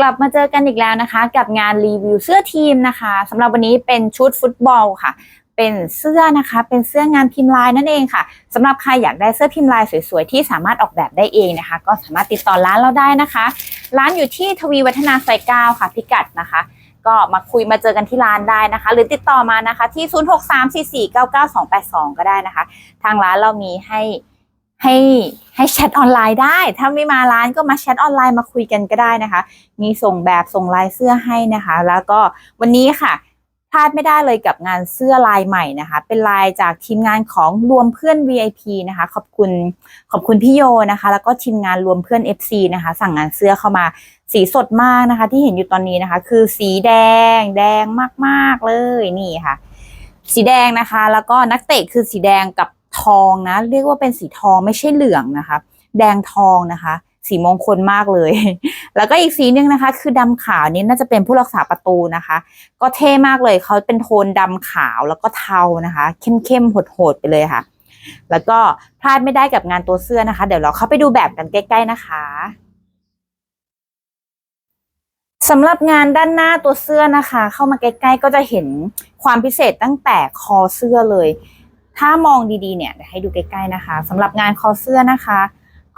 กลับมาเจอกันอีกแล้วนะคะ กับงานรีวิวเสื้อทีมนะคะสำหรับวันนี้เป็นชุดฟุตบอลค่ะ เป็นเสื้อนะคะ เป็นเสื้องานพิมพ์ลายนั่นเองค่ะสำหรับใครอยากได้เสื้อพิมพ์ลายสวยๆ ที่สามารถออกแบบได้เองนะคะ ก็สามารถติดต่อร้านเราได้นะคะ ร้านอยู่ที่ทวีวัฒนาซอยเก้าค่ะพิกัดนะคะ ก็มาคุยมาเจอกันที่ร้านได้นะคะ หรือติดต่อมานะคะที่ 0634499282 ก็ได้นะคะ ทางร้านเรามีให้ ให้ให้แชทออนไลน์ได้ ถ้าไม่มาร้านก็มาแชทออนไลน์มาคุยกันก็ได้นะคะ มีส่งแบบส่งลายเสื้อให้นะคะ แล้วก็วันนี้ค่ะพลาดไม่ได้เลยกับงานเสื้อลายใหม่นะคะ เป็นลายจากทีมงานของรวมเพื่อน VIP นะคะ ขอบคุณขอบคุณพี่โยนะคะ แล้วก็ทีมงานรวมเพื่อน FC นะคะ สั่งงานเสื้อเข้ามาสีสดมากนะคะ ที่เห็นอยู่ตอนนี้นะคะ คือสีแดงแดงมากๆเลยนี่ค่ะ สีแดงนะคะ แล้วก็นักเตะคือสีแดงกับ ทองนะ เรียกว่าเป็นสีทองไม่ใช่เหลืองนะคะ แดงทองนะคะ สีมงคลมากเลย แล้วก็อีกสีหนึงนะคะ คือดำขาวนี่น่าจะเป็นผู้รักษาประตูนะคะ ก็เท่มากเลยเขาเป็นโทนดำขาวแล้วก็เทานะคะ เข้มๆโหดๆไปเลยค่ะ แล้วก็พลาดไม่ได้กับงานตัวเสื้อนะคะ เดี๋ยวเราเข้าไปดูแบบกันใกล้ๆนะคะสำหรับงานด้านหน้าตัวเสื้อนะคะ เข้ามาใกล้ ๆ ก็จะเห็นความพิเศษตั้งแต่คอเสื้อเลย ถ้ามองดีๆเนี่ยเดี๋ยวให้ดูใกล้ๆนะคะสำหรับงานคอเสื้อนะคะ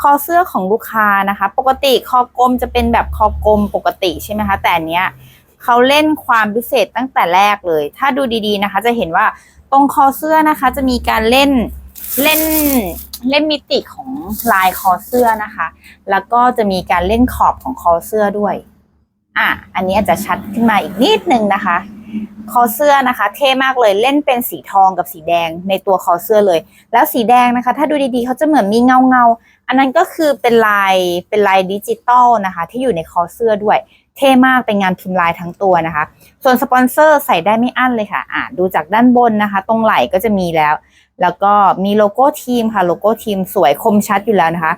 คอเสื้อของลูกค้านะคะ ปกติคอกลมจะเป็นแบบคอกลมปกติใช่ไหมคะแต่อันเนี้ยเขาเล่นความพิเศษตั้งแต่แรกเลย ถ้าดูดีๆนะคะ จะเห็นว่าตรงคอเสื้อนะคะ จะมีการเล่นเล่นเล่นมิติของลายคอเสื้อนะคะ แล้วก็จะมีการเล่นขอบของคอเสื้อด้วย อะ อันนี้อาจจะชัดขึ้นมาอีกนิดนึงนะคะ คอเสื้อนะคะ เท่มากเลยเล่นเป็นสีทองกับสีแดงในตัวคอเสื้อเลย แล้วสีแดงนะคะ ถ้าดูดีๆเขาจะเหมือนมีเงาเงาอันนั้นก็คือเป็นลายเป็นลายดิจิตอลนะคะ ที่อยู่ในคอเสื้อด้วย เท่มากเป็นงานพิมพ์ลายทั้งตัวนะคะ ส่วนสปอนเซอร์ใส่ได้ไม่อั้นเลยค่ะอ่าดูจากด้านบนนะคะ ตรงไหล่ก็จะมีแล้ว แล้วก็มีโลโก้ทีมค่ะโลโก้ทีมสวยคมชัดอยู่แล้วนะคะ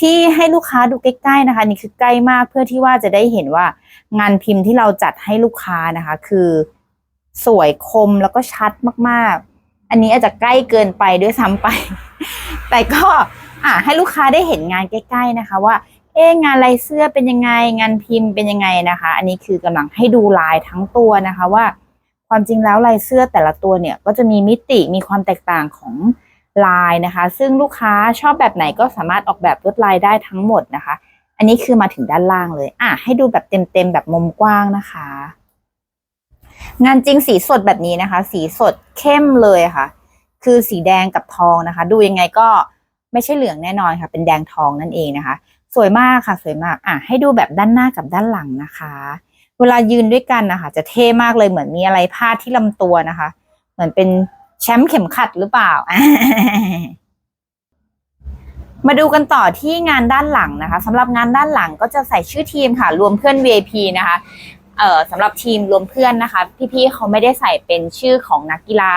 ที่ให้ลูกค้าดูใกล้ๆนะคะ นี่คือใกล้มากเพื่อที่ว่าจะได้เห็นว่างานพิมพ์ที่เราจัดให้ลูกค้านะคะ คือสวยคมแล้วก็ชัดมากๆ อันนี้อาจจะใกล้เกินไปด้วยซ้ำไป แต่ก็อะให้ลูกค้าได้เห็นงานใกล้ ๆนะคะ ว่าเอ๊งานลายเสื้อเป็นยังไง งานพิมพ์เป็นยังไงนะคะ อันนี้คือกำลังให้ดูลายทั้งตัวนะคะว่า ความจริงแล้วลายเสื้อแต่ละตัวเนี่ยก็จะมีมิติมีความแตกต่างของลายนะคะ ซึ่งลูกค้าชอบแบบไหนก็สามารถออกแบบลวดลายได้ทั้งหมดนะคะ อันนี้คือมาถึงด้านล่างเลย อะให้ดูแบบเต็มๆแบบมุมกว้างนะคะ งานจริงสีสดแบบนี้นะคะ สีสดเข้มเลยค่ะ คือสีแดงกับทองนะคะ ดูยังไงก็ไม่ใช่เหลืองแน่นอนค่ะ เป็นแดงทองนั่นเองนะคะ สวยมากค่ะ สวยมาก อะให้ดูแบบด้านหน้ากับด้านหลังนะคะ วลายืนด้วยกันนะคะจะเท่มากเลยเหมือนมีอะไรพาดที่ลำตัวนะคะ เหมือนเป็นแชมป์เข็มขัดหรือเปล่า มาดูกันต่อที่งานด้านหลังนะคะสำหรับงานด้านหลังก็จะใส่ชื่อทีมค่ะ รวมเพื่อน VIP นะคะเอ่อสำหรับทีมรวมเพื่อนนะคะ พี่ๆเขาไม่ได้ใส่เป็นชื่อของนักกีฬา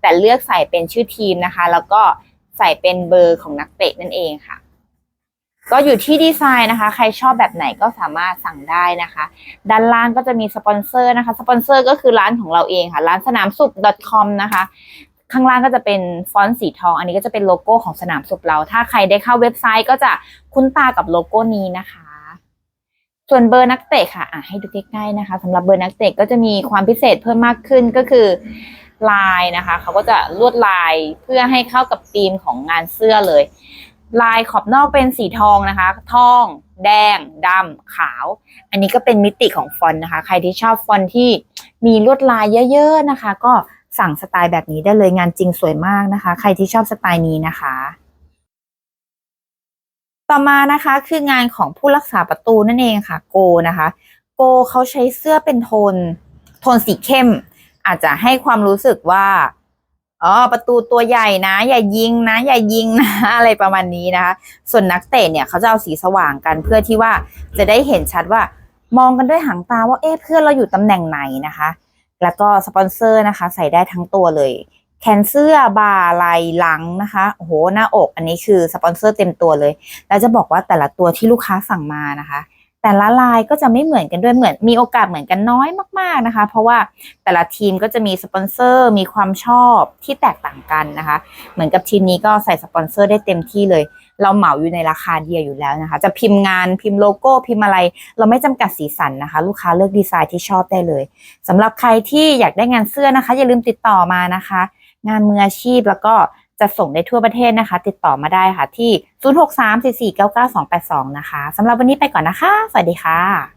แต่เลือกใส่เป็นชื่อทีมนะคะ แล้วก็ใส่เป็นเบอร์ของนักเตะนั่นเองค่ะ ก็อยู่ที่ดีไซน์นะคะ ใครชอบแบบไหนก็สามารถสั่งได้นะคะ ด้านล่างก็จะมีสปอนเซอร์นะคะ สปอนเซอร์ก็คือร้านของเราเองค่ะ ร้านสนามสุข .com นะคะ ข้างล่างก็จะเป็นฟอนต์สีทอง อันนี้ก็จะเป็นโลโก้ของสนามสุขเรา ถ้าใครได้เข้าเว็บไซต์ก็จะคุ้นตากับโลโก้นี้นะคะ ส่วนเบอร์นักเตะค่ะอะให้ดูใกล้ๆนะคะสำหรับเบอร์นักเตะก็จะมีความพิเศษเพิ่มมากขึ้นก็คือลายนะคะ เขาก็จะลวดลายเพื่อให้เข้ากับธีมของงานเสื้อเลย ลายขอบนอกเป็นสีทองนะคะ ทอง แดงดำขาว อันนี้ก็เป็นมิติของฟอนต์นะคะ ใครที่ชอบฟอนต์ที่มีลวดลายเยอะๆนะคะ ก็สั่งสไตล์แบบนี้ได้เลยงานจริงสวยมากนะคะ ใครที่ชอบสไตล์นี้นะคะ ต่อมานะคะคืองานของผู้รักษาประตูนั่นเองค่ะ โกนะคะ โกเขาใช้เสื้อเป็นโทน โทนสีเข้ม อาจจะให้ความรู้สึกว่า อ๋อประตูตัวใหญ่นะ อย่ายิงนะ อย่ายิงนะ อะไรประมาณนี้นะคะ ส่วนนักเตะเนี่ยเขาจะเอาสีสว่างกันเพื่อที่ว่าจะได้เห็นชัดว่า มองกันด้วยหางตาว่าเอ๊ะเพื่อนเราอยู่ตำแหน่งไหนนะคะ แล้วก็สปอนเซอร์นะคะ ใส่ได้ทั้งตัวเลย แขนเสื้อบ่าไหล่หลังนะคะโอ้โหหน้าอกอันนี้คือสปอนเซอร์เต็มตัวเลย แล้วจะบอกว่าแต่ละตัวที่ลูกค้าสั่งมานะคะ แต่ละลายก็จะไม่เหมือนกันด้วยเหมือนมีโอกาสเหมือนกันน้อยมากๆนะคะ เพราะว่าแต่ละทีมก็จะมีสปอนเซอร์มีความชอบที่แตกต่างกันนะคะ เหมือนกับทีมนี้ก็ใส่สปอนเซอร์ได้เต็มที่เลย เราเหมาอยู่ในราคาเดียวอยู่แล้วนะคะ จะพิมพ์งานพิมพ์โลโก้พิมพ์อะไร เราไม่จำกัดสีสันนะคะ ลูกค้าเลือกดีไซน์ที่ชอบได้เลยสำหรับใครที่อยากได้งานเสื้อนะคะ อย่าลืมติดต่อมานะคะ งานมืออาชีพแล้วก็ จะส่งได้ทั่วประเทศนะคะ ติดต่อมาได้ค่ะที่ 0634499282 นะคะสำหรับวันนี้ไปก่อนนะคะ สวัสดีค่ะ